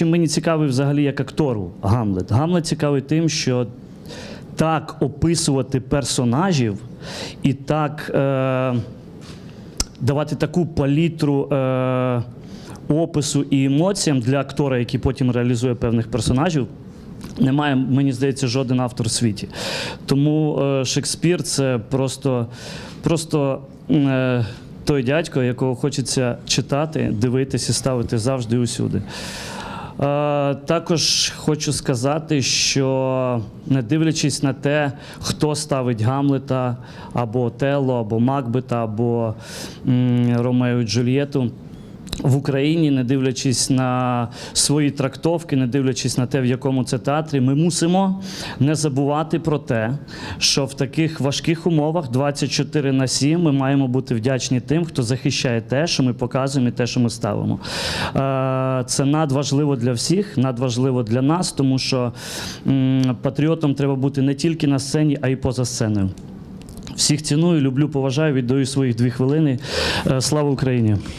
чим мені цікавий взагалі як актору Гамлет? Гамлет цікавий тим, що так описувати персонажів і так е, давати таку палітру е, опису і емоціям для актора, який потім реалізує певних персонажів. Немає, мені здається, жоден автор в світі. Тому е, Шекспір це просто, просто е, той дядько, якого хочеться читати, дивитися ставити завжди усюди. Е, також хочу сказати, що не дивлячись на те, хто ставить Гамлета або Отелло, або Макбета, або Ромео і Джульєту. В Україні, не дивлячись на свої трактовки, не дивлячись на те, в якому це театрі, ми мусимо не забувати про те, що в таких важких умовах 24 на 7 ми маємо бути вдячні тим, хто захищає те, що ми показуємо, і те, що ми ставимо. Е, Це надважливо для всіх, надважливо для нас, тому що патріотом треба бути не тільки на сцені, а й поза сценою. Всіх ціную, люблю, поважаю, віддаю своїх дві хвилини. Е, Слава Україні!